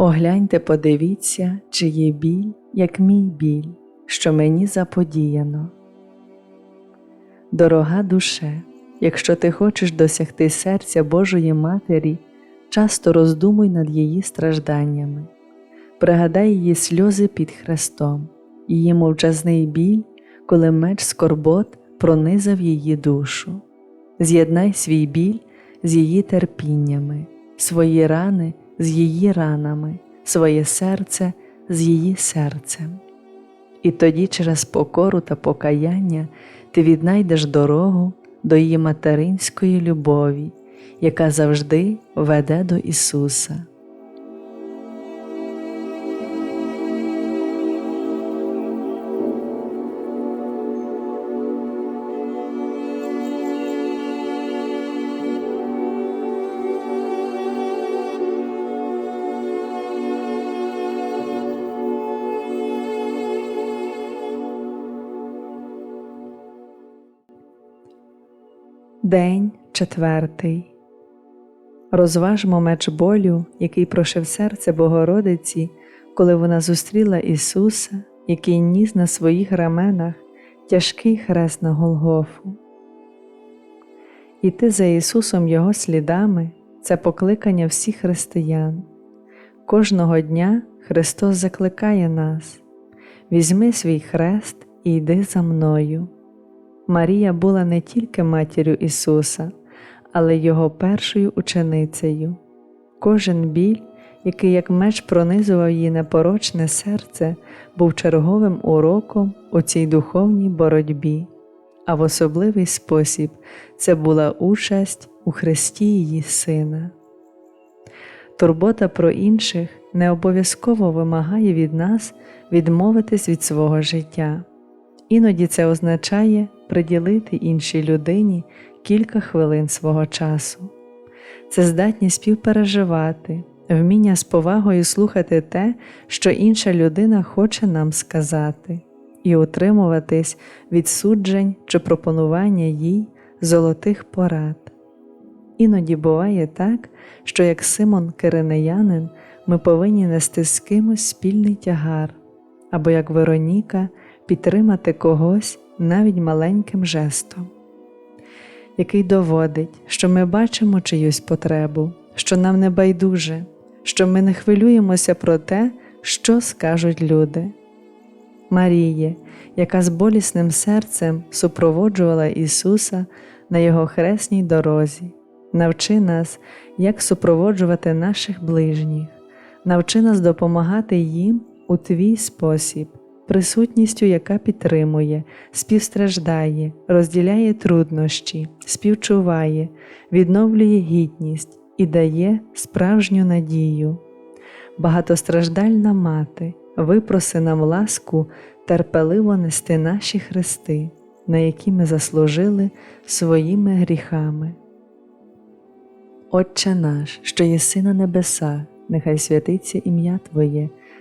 Огляньте, подивіться, чи є біль, як мій біль, що мені заподіяно. Дорога душе, якщо ти хочеш досягти серця Божої Матері, часто роздумуй над її стражданнями, пригадай її сльози під хрестом, її мовчазний біль, коли меч скорбот пронизав її душу. З'єднай свій біль з її терпіннями, свої рани з її ранами, своє серце з її серцем. І тоді через покору та покаяння ти віднайдеш дорогу до її материнської любові, яка завжди веде до Ісуса. День четвертий. Розважмо меч болю, який прошив серце Богородиці, коли вона зустріла Ісуса, який ніс на своїх раменах тяжкий хрест на Голгофу. Іти за Ісусом Його слідами це покликання всіх християн. Кожного дня Христос закликає нас: візьми свій хрест і йди за мною. Марія була не тільки матір'ю Ісуса, але Його першою ученицею. Кожен біль, який як меч пронизував її непорочне серце, був черговим уроком у цій духовній боротьбі, а в особливий спосіб це була участь у Христі її Сина. Турбота про інших не обов'язково вимагає від нас відмовитись від свого життя. Іноді це означає приділити іншій людині кілька хвилин свого часу. Це здатність співпереживати, вміння з повагою слухати те, що інша людина хоче нам сказати, і утримуватись від суджень чи пропонування їй золотих порад. Іноді буває так, що як Симон Киринеянин ми повинні нести з кимось спільний тягар, або як Вероніка підтримати когось навіть маленьким жестом, який доводить, що ми бачимо чиюсь потребу, що нам не байдуже, що ми не хвилюємося про те, що скажуть люди. Маріє, яка з болісним серцем супроводжувала Ісуса на Його хресній дорозі, навчи нас, як супроводжувати наших ближніх, навчи нас допомагати їм у твій спосіб, присутністю, яка підтримує, співстраждає, розділяє труднощі, співчуває, відновлює гідність і дає справжню надію. Багатостраждальна мати, випроси нам ласку терпеливо нести наші хрести, на які ми заслужили своїми гріхами. Отче наш, що єси на небесах, нехай святиться ім'я Твоє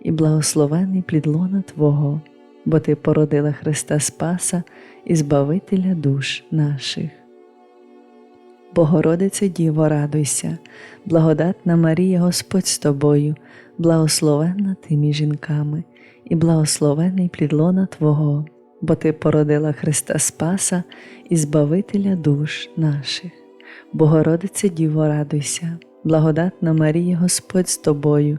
і благословений плід лона Твого, бо Ти породила Христа Спаса і Збавителя душ наших. Богородице Діво, радуйся, благодатна Марія Господь з тобою, благословенна ти між жінками, і благословений плід лона Твого, бо Ти породила Христа Спаса і Збавителя душ наших. Богородице Діво, радуйся, благодатна Марія Господь з тобою,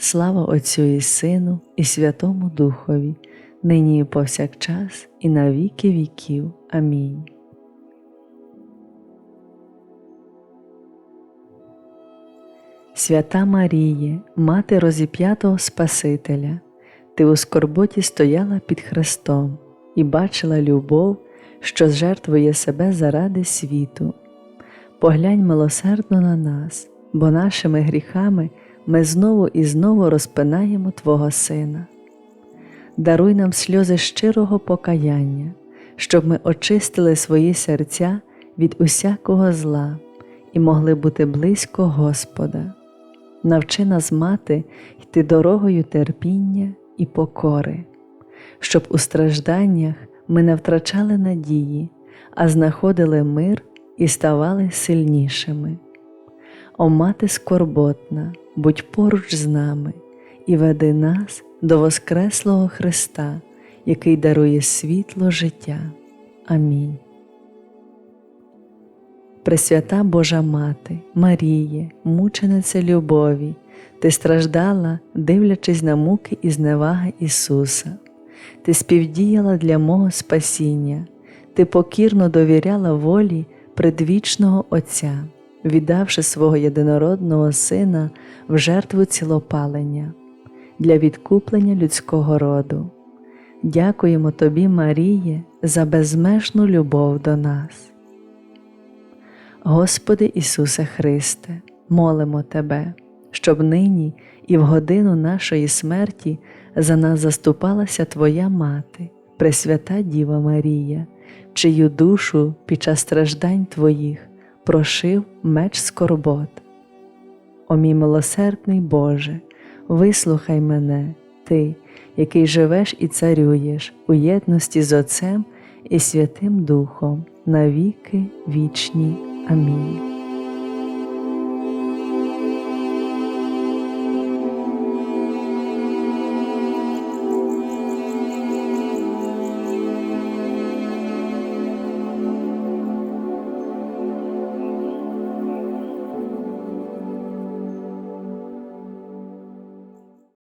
Слава Отцю і Сину, і Святому Духові, нині і повсякчас, і на віки віків. Амінь. Свята Маріє, Мати розіп'ятого Спасителя, Ти у скорботі стояла під Христом і бачила любов, що жертвує себе заради світу. Поглянь милосердно на нас, бо нашими гріхами ми знову і знову розпинаємо Твого Сина. Даруй нам сльози щирого покаяння, щоб ми очистили свої серця від усякого зла і могли бути близько Господа. Навчи нас мати йти дорогою терпіння і покори, щоб у стражданнях ми не втрачали надії, а знаходили мир і ставали сильнішими. О мати скорботна, будь поруч з нами і веди нас до Воскреслого Христа, який дарує світло життя. Амінь. Пресвята Божа Мати, Маріє, мучениця любові, Ти страждала, дивлячись на муки і зневаги Ісуса, Ти співдіяла для мого спасіння, Ти покірно довіряла волі предвічного Отця, віддавши свого єдинородного Сина в жертву цілопалення для відкуплення людського роду. Дякуємо Тобі, Маріє, за безмежну любов до нас. Господи Ісусе Христе, молимо Тебе, щоб нині і в годину нашої смерті за нас заступалася Твоя Мати, Пресвята Діва Марія, чию душу під час страждань Твоїх прошив меч скорбот. О мій милосердний Боже, вислухай мене, Ти, який живеш і царюєш у єдності з Отцем і Святим Духом, навіки вічні. Амінь.